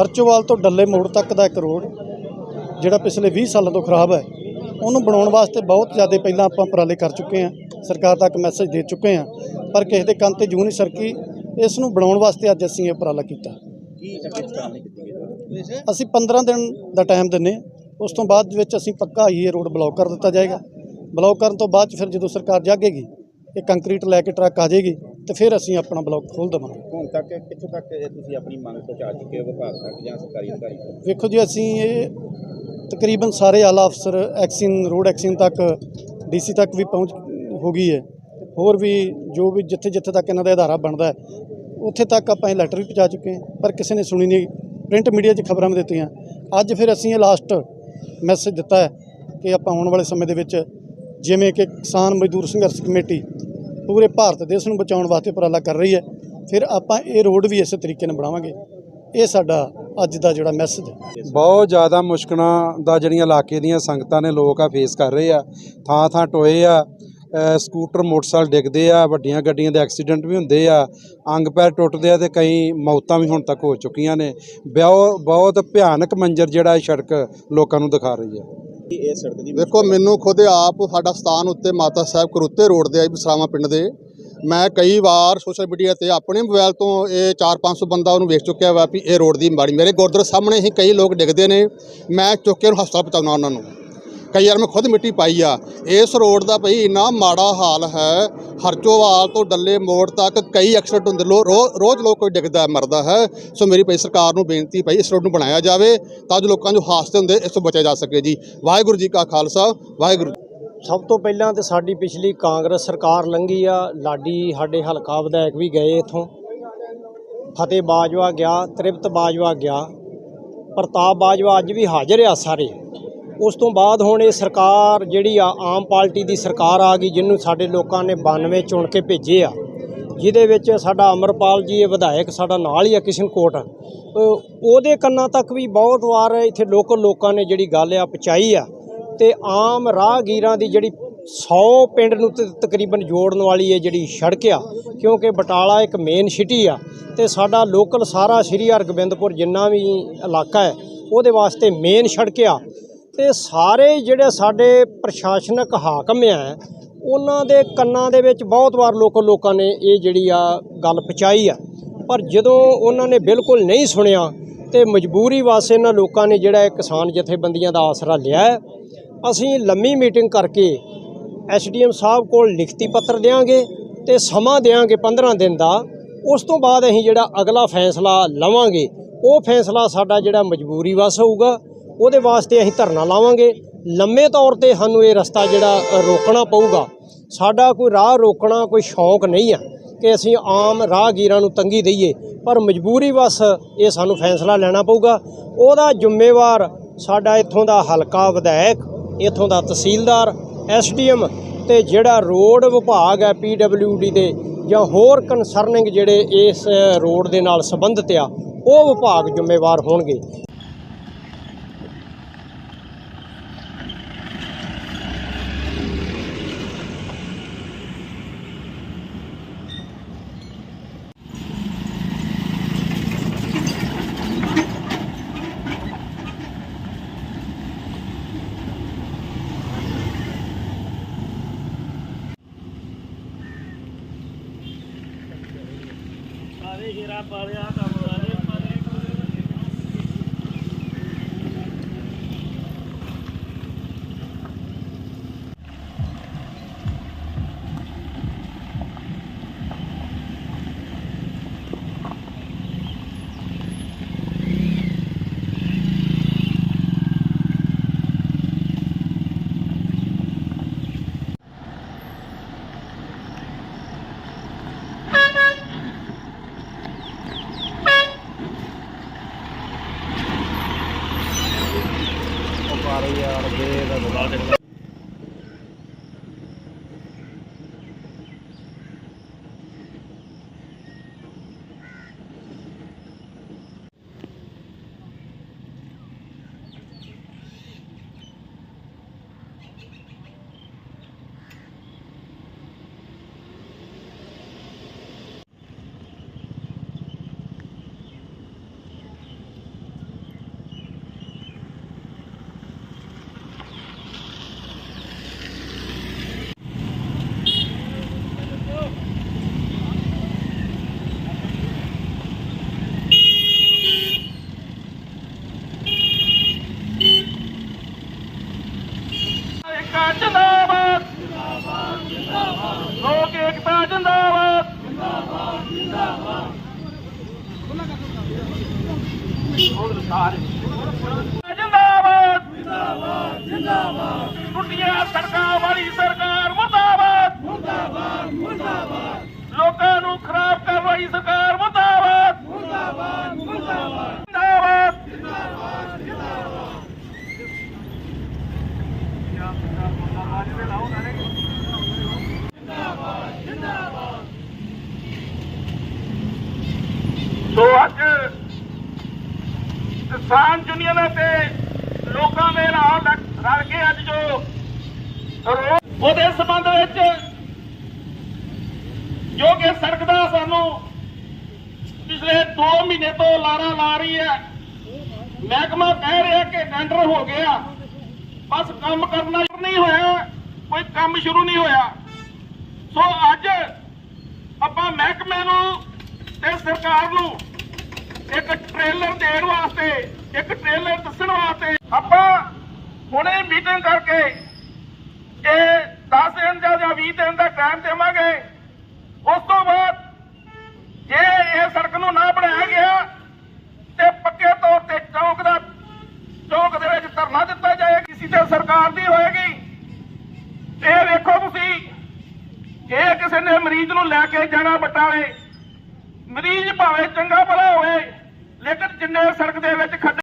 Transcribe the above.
ਹਰਚੋਵਾਲ ਤੋਂ ਡੱਲੇ ਮੋੜ ਤੱਕ ਦਾ ਇੱਕ ਰੋਡ ਜਿਹੜਾ ਪਿਛਲੇ 20 ਸਾਲਾਂ ਤੋਂ ਖਰਾਬ ਹੈ ਉਹਨੂੰ ਬਣਾਉਣ ਵਾਸਤੇ ਬਹੁਤ ਜ਼ਿਆਦਾ ਪਹਿਲਾਂ ਆਪਾਂ ਉਪਰਾਲੇ ਕਰ ਚੁੱਕੇ ਹਾਂ ਸਰਕਾਰ ਤੱਕ ਮੈਸੇਜ ਦੇ ਚੁੱਕੇ ਹਾਂ ਪਰ ਕਿਸੇ ਦੇ ਕੰਨ ਤੇ ਜੂੰ ਨਹੀਂ ਸਰਕੀ ਇਸ ਨੂੰ ਬਣਾਉਣ ਵਾਸਤੇ ਅੱਜ ਅਸੀਂ ਇਹ ਉਪਰਾਲਾ ਕੀਤਾ। ਅਸੀਂ 15 ਦਿਨ ਦਾ ਟਾਈਮ ਦਿੰਨੇ ਹਾਂ। ਉਸ ਤੋਂ ਬਾਅਦ ਵਿੱਚ ਅਸੀਂ ਪੱਕਾ ਹੀ ਇਹ ਰੋਡ ਬਲੌਕ ਕਰ ਦਿੱਤਾ ਜਾਏਗਾ। ਬਲੌਕ ਕਰਨ ਤੋਂ ਬਾਅਦ ਫਿਰ ਜਦੋਂ ਸਰਕਾਰ ਜਾਗੇਗੀ ਇਹ ਕੰਕਰੀਟ ਲੈ ਕੇ ਟਰੱਕ ਆ ਜਾਏਗੀ ਤੇ ਫਿਰ ਅਸੀਂ ਆਪਣਾ ਬਲੌਕ ਖੋਲ ਦੇਵਾਂਗੇ। ਹੁਣ ਤੱਕ ਕਿੱਥੋਂ ਤੱਕ ਇਹ ਤੁਸੀਂ ਆਪਣੀ ਮੰਗ ਪਹੁੰਚਾ ਚੁੱਕੇ ਹੋ ਵਿਭਾਗ ਤੱਕ ਜਾਂ ਸਰਕਾਰੀ ਅਧਿਕਾਰੀ ਤੱਕ? ਵੇਖੋ ਜੀ ਅਸੀਂ ਇਹ ਤਕਰੀਬਨ ਸਾਰੇ ਆਲਾ ਅਫਸਰ ਐਕਸਿਨ ਰੋਡ ਐਕਸਿਨ ਤੱਕ ਡੀਸੀ ਤੱਕ ਵੀ ਪਹੁੰਚ ਹੋ ਗਈ ਹੈ। ਹੋਰ ਵੀ ਜੋ ਵੀ ਜਿੱਥੇ ਜਿੱਥੇ ਤੱਕ ਇਹਨਾਂ ਦਾ ਅਧਾਰਾ ਬਣਦਾ ਹੈ ਉੱਥੇ ਤੱਕ ਆਪਾਂ ਇਹ ਲੈਟਰ ਵੀ ਪਹੁੰਚਾ ਚੁੱਕੇ ਹਾਂ ਪਰ ਕਿਸੇ ਨੇ ਸੁਣੀ ਨਹੀਂ। ਪ੍ਰਿੰਟ ਮੀਡੀਆ 'ਚ ਖਬਰਾਂ ਵੀ ਦਿੱਤੀਆਂ। ਅੱਜ ਫਿਰ ਅਸੀਂ ਇਹ ਲਾਸਟ ਮੈਸੇਜ ਦਿੱਤਾ ਹੈ ਕਿ ਆਪਾਂ ਆਉਣ ਵਾਲੇ ਸਮੇਂ ਦੇ ਵਿੱਚ ਜਿਵੇਂ ਕਿ ਕਿਸਾਨ ਮਜ਼ਦੂਰ ਸੰਘਰਸ਼ ਕਮੇਟੀ ਪੂਰੇ ਭਾਰਤ ਦੇਸ਼ ਨੂੰ ਬਚਾਉਣ ਵਾਸਤੇ ਉਪਰਾਲਾ ਕਰ ਰਹੀ ਹੈ। ਫਿਰ ਆਪਾਂ ਇਹ ਰੋਡ ਵੀ ਇਸੇ ਤਰੀਕੇ ਨਾਲ ਬਣਾਵਾਂਗੇ। ਇਹ ਸਾਡਾ ਅੱਜ ਦਾ ਜਿਹੜਾ ਮੈਸੇਜ ਹੈ। ਬਹੁਤ ਜ਼ਿਆਦਾ ਮੁਸ਼ਕਲਾਂ ਦਾ ਜਿਹੜੀਆਂ ਇਲਾਕੇ ਦੀਆਂ ਸੰਗਤਾਂ ਨੇ ਲੋਕ ਆ ਫੇਸ ਕਰ ਰਹੇ ਆ। ਥਾਂ ਥਾਂ ਟੋਏ ਆ ਸਕੂਟਰ, ਮੋਟਰਸਾਈਕਲ ਡਿੱਗਦੇ ਆ, ਵੱਡੀਆਂ ਗੱਡੀਆਂ ਦੇ ਐਕਸੀਡੈਂਟ ਵੀ ਹੁੰਦੇ ਆ। ਅੰਗ ਪੈਰ ਟੁੱਟਦੇ ਆ ਤੇ ਕਈ ਮੌਤਾਂ ਵੀ ਹੁਣ ਤੱਕ ਹੋ ਚੁੱਕੀਆਂ ਨੇ। ਬਹੁਤ ਬਹੁਤ ਭਿਆਨਕ ਮੰਜ਼ਰ ਜਿਹੜਾ ਇਹ ਸੜਕ ਲੋਕਾਂ ਨੂੰ ਦਿਖਾ ਰਹੀ ਹੈ। ਇਹ ਸੜਕ ਦੀ ਵੇਖੋ ਮੈਨੂੰ ਖੁਦ ਆਪ ਸਾਡਾ ਸਥਾਨ ਉੱਤੇ ਮਾਤਾ ਸਾਹਿਬ ਕਰੁੱਤੇ ਰੋਡ ਦੇ ਆ ਬਸਰਾਵਾ ਪਿੰਡ ਦੇ। ਮੈਂ ਕਈ ਵਾਰ ਸੋਸ਼ਲ ਮੀਡੀਆ ਤੇ ਆਪਣੇ ਮੋਬਾਈਲ ਤੋਂ ਇਹ 4-500 ਬੰਦਾ ਉਹਨੂੰ ਵੇਖ ਚੁੱਕਿਆ ਵਾ ਵੀ ਇਹ ਰੋਡ ਦੀ ਮਾੜੀ ਮੇਰੇ ਗੁਰਦੁਆਰੇ ਸਾਹਮਣੇ ਹੀ ਕਈ ਲੋਕ ਡਿੱਗਦੇ ਨੇ। ਮੈਂ ਚੁੱਕ ਕੇ ਉਹਨੂੰ ਹਸਪਤਾਲ ਪਹੁੰਚਾਉਣਾ ਉਹਨਾਂ ਨੂੰ। ਕਈ ਵਾਰ ਮੈਂ ਖੁਦ ਮਿੱਟੀ ਪਾਈ ਆ। ਇਸ ਰੋਡ ਦਾ ਭਈ ਇੰਨਾ ਮਾੜਾ ਹਾਲ ਹੈ, ਹਰਚੋਵਾਲ ਤੋਂ ਡੱਲੇ ਮੋੜ ਤੱਕ ਕਈ ਐਕਸੀਡੈਂਟ ਹੁੰਦੇ, ਲੋ, ਰੋ- ਰੋਜ਼ ਲੋਕ ਕੋਈ ਡਿੱਗਦਾ ਮਰਦਾ ਹੈ। ਸੋ ਮੇਰੀ ਭਈ ਸਰਕਾਰ ਨੂੰ ਬੇਨਤੀ ਭਈ ਇਸ ਰੋਡ ਨੂੰ ਬਣਾਇਆ ਜਾਵੇ ਤਾਂ ਜੋ ਲੋਕਾਂ ਨੂੰ ਹਾਦਸੇ ਹੁੰਦੇ ਇਸ ਤੋਂ ਬਚਿਆ ਜਾ ਸਕੇ ਜੀ। ਵਾਹਿਗੁਰੂ ਜੀ ਕਾ ਖਾਲਸਾ, ਵਾਹਿਗੁਰੂ ਸਭ ਤੋਂ ਪਹਿਲਾਂ ਤੇ ਸਾਡੀ ਪਿਛਲੀ ਕਾਂਗਰਸ ਸਰਕਾਰ ਲੰਘੀ ਆ, ਲਾਡੀ ਸਾਡੇ ਹਲਕਾ ਵਿਧਾਇਕ ਵੀ ਗਏ ਇਥੋਂ। ਫਤਿਹ ਬਾਜਵਾ ਗਿਆ, ਤ੍ਰਿਪਤ ਬਾਜਵਾ ਗਿਆ, ਪ੍ਰਤਾਪ ਬਾਜਵਾ ਅੱਜ ਵੀ ਹਾਜ਼ਰ ਆ ਸਾਰੇ। ਉਸ ਤੋਂ ਬਾਅਦ ਹੁਣ ਇਹ ਸਰਕਾਰ ਜਿਹੜੀ ਆ, ਆਮ ਪਾਰਟੀ ਦੀ ਸਰਕਾਰ ਆ ਗਈ, ਜਿਹਨੂੰ ਸਾਡੇ ਲੋਕਾਂ ਨੇ 92 ਚੁਣ ਕੇ ਭੇਜੇ ਆ, ਜਿਹਦੇ ਵਿੱਚ ਸਾਡਾ ਅਮਰਪਾਲ ਜੀ, ਇਹ ਵਿਧਾਇਕ ਸਾਡਾ ਨਾਲ ਹੀ ਆ ਕਿਸ਼ਨਕੋਟ। ਉਹਦੇ ਕੰਨਾਂ ਤੱਕ ਵੀ ਬਹੁਤ ਵਾਰ ਇੱਥੇ ਲੋਕਲ ਲੋਕਾਂ ਨੇ ਜਿਹੜੀ ਗੱਲ ਆ ਪਹੁੰਚਾਈ ਆ, ਤੇ ਆਮ ਰਾਹਗੀਰਾਂ ਦੀ ਜਿਹੜੀ 100 ਪਿੰਡ ਨੂੰ ਤਕਰੀਬਨ ਜੋੜਨ ਵਾਲੀ ਇਹ ਜਿਹੜੀ ਸੜਕ ਆ, ਕਿਉਂਕਿ ਬਟਾਲਾ ਇੱਕ ਮੇਨ ਸਿਟੀ ਆ, ਤੇ ਸਾਡਾ ਲੋਕਲ ਸਾਰਾ ਸ਼੍ਰੀ ਹਰਗੋਬਿੰਦਪੁਰ ਜਿੰਨਾ ਵੀ ਇਲਾਕਾ ਹੈ, ਉਹਦੇ ਵਾਸਤੇ ਮੇਨ ਸੜਕ ਆ। ਤੇ ਸਾਰੇ ਜਿਹੜੇ ਸਾਡੇ ਪ੍ਰਸ਼ਾਸਨਿਕ ਹਾਕਮ ਆ, ਉਹਨਾਂ ਦੇ ਕੰਨਾਂ ਦੇ ਵਿੱਚ ਬਹੁਤ ਵਾਰ ਲੋਕਲ ਲੋਕਾਂ ਨੇ ਇਹ ਜਿਹੜੀ ਆ ਗੱਲ ਪਹੁੰਚਾਈ ਆ। ਪਰ ਜਦੋਂ ਉਹਨਾਂ ਨੇ ਬਿਲਕੁਲ ਨਹੀਂ ਸੁਣਿਆ ਤੇ ਮਜਬੂਰੀ ਵਾਸਤੇ ਇਹਨਾਂ ਲੋਕਾਂ ਨੇ ਜਿਹੜਾ ਕਿਸਾਨ ਜਥੇਬੰਦੀਆਂ ਦਾ ਆਸਰਾ ਲਿਆ ਅਸੀਂ ਲੰਮੀ ਮੀਟਿੰਗ ਕਰਕੇ ਐਸਡੀਐਮ ਸਾਹਿਬ ਕੋਲ ਲਿਖਤੀ ਪੱਤਰ ਦੇਵਾਂਗੇ ਤੇ ਸਮਾਂ ਦੇਵਾਂਗੇ 15 ਦਿਨ ਦਾ। ਉਸ ਤੋਂ ਬਾਅਦ ਅਸੀਂ ਜਿਹੜਾ ਅਗਲਾ ਫੈਸਲਾ ਲਵਾਂਗੇ, ਉਹ ਫੈਸਲਾ ਸਾਡਾ ਜਿਹੜਾ ਮਜਬੂਰੀ ਵਸ ਹੋਊਗਾ। ਉਹਦੇ ਵਾਸਤੇ ਅਸੀਂ ਧਰਨਾ ਲਾਵਾਂਗੇ। ਲੰਮੇ ਤੌਰ ਤੇ ਸਾਨੂੰ ਇਹ ਰਸਤਾ ਜਿਹੜਾ ਰੋਕਣਾ ਪਊਗਾ। ਸਾਡਾ ਕੋਈ ਰਾਹ ਰੋਕਣਾ ਕੋਈ ਸ਼ੌਂਕ ਨਹੀਂ ਆ ਕਿ ਅਸੀਂ ਆਮ ਰਾਹਗੀਰਾਂ ਨੂੰ ਤੰਗੀ ਦਈਏ। ਪਰ ਮਜਬੂਰੀ ਵਸ ਇਹ ਸਾਨੂੰ ਫੈਸਲਾ ਲੈਣਾ ਪਊਗਾ। ਉਹਦਾ ਜ਼ਿੰਮੇਵਾਰ ਸਾਡਾ ਇੱਥੋਂ ਦਾ ਹਲਕਾ ਵਿਧਾਇਕ, ਇੱਥੋਂ ਦਾ ਤਹਿਸੀਲਦਾਰ ਐਸਡੀਐਮ ਤੇ ਜਿਹੜਾ ਰੋਡ ਵਿਭਾਗ ਹੈ ਪੀਡਬਲਯੂਡੀ ਦੇ ਜਾਂ ਹੋਰ ਕਨਸਰਨਿੰਗ ਜਿਹੜੇ ਇਸ ਰੋਡ ਦੇ ਨਾਲ ਸੰਬੰਧਿਤ ਆ, ਉਹ ਵਿਭਾਗ ਜ਼ਿੰਮੇਵਾਰ ਹੋਣਗੇ। ਆਵੇ ਹੀਰਾ ਪਾਲਿਆ ਕੰਮ ਜਿੰਦਾਬਾਦ। ਜਿੰਦਾਬਾਦ ਜਿੰਦਾਬਾਦ ਟੁੱਟੀਆਂ ਸੜਕਾਂ ਵਾਲੀ ਸਰਕਾਰ ਮੁਰਦਾਬਾਦ। ਮੁਰਦਾਬਾਦ ਮੁਰਦਾਬਾਦ। ਲੋਕਾਂ ਨੂੰ ਖਰਾਬ ਕਰਨ ਵਾਲੀ ਸਰਕਾਰ ਮੁਰਦਾਬਾਦ ਮੁਰਦਾਬਾਦ ਮੁਰਦਾਬਾਦ ਜਿੰਦਾਬਾਦ ਸੋ ਅੱਜ ਕਿਸਾਨ ਯੂਨੀਅਨਾਂ ਤੇ ਲੋਕਾਂ ਦੇ ਨਾਲ ਰਲ ਕੇ ਅੱਜ ਜੋ ਉਹਦੇ ਸੰਬੰਧ ਵਿੱਚ ਜੋ ਕਿ ਸੜਕ ਦਾ ਸਾਨੂੰ ਪਿਛਲੇ 2 ਮਹੀਨੇ ਤੋਂ ਲਾਰਾ ਲਾ ਰਹੀ ਹੈ। ਮਹਿਕਮਾ ਕਹਿ ਰਿਹਾ ਕਿ ਟੈਂਡਰ ਹੋ ਗਿਆ। ਬਸ ਕੰਮ ਕਰਨਾ ਸ਼ੁਰੂ ਨਹੀਂ ਹੋਇਆ, ਕੋਈ ਕੰਮ ਸ਼ੁਰੂ ਨਹੀਂ ਹੋਇਆ। ਸੋ ਅੱਜ ਆਪਾਂ ਮਹਿਕਮੇ ਨੂੰ ਤੇ ਸਰਕਾਰ ਨੂੰ ਇੱਕ ਟ੍ਰੇਲਰ ਦੇਣ ਵਾਸਤੇ, ਇੱਕ ਟ੍ਰੇਲਰ ਦੱਸਣ ਵਾਸਤੇ ਆਪਾਂ ਹੁਣੇ ਮੀਟਿੰਗ ਕਰਕੇ ਇਹ 10 ਦਿਨ ਜਾਂ ਜਾਂ 20 ਦਿਨ ਦਾ ਟਾਈਮ ਦੇਵਾਂਗੇ। ਉਸ ਤੋਂ ਬਾਅਦ ਜੇ ਇਹ ਸੜਕ ਨੂੰ ਨਾ ਬਣਾਇਆ ਗਿਆ ਤੇ ਪੱਕੇ ਤੌਰ ਤੇ ਚੌਕ ਦਾ ਚੌਕ ਦੇ ਵਿੱਚ ਧਰਨਾ ਦਿੱਤਾ ਜਾਏਗਾ। ਕਿਸੇ ਤੇ ਸਰਕਾਰ ਦੀ ਹੋਏਗੀ। ਇਹ ਵੇਖੋ ਤੁਸੀਂ, ਜੇ ਕਿਸੇ ਨੇ ਮਰੀਜ਼ ਨੂੰ ਲੈ ਕੇ ਜਾਣਾ ਬਟਾਲੇ, ਮਰੀਜ਼ ਭਾਵੇਂ ਚੰਗਾ ਭਲਾ ਹੋਵੇ ਲੇਕਿਨ ਜਿੰਨੇ ਸੜਕ ਦੇ ਵਿੱਚ ਖੱਡੇ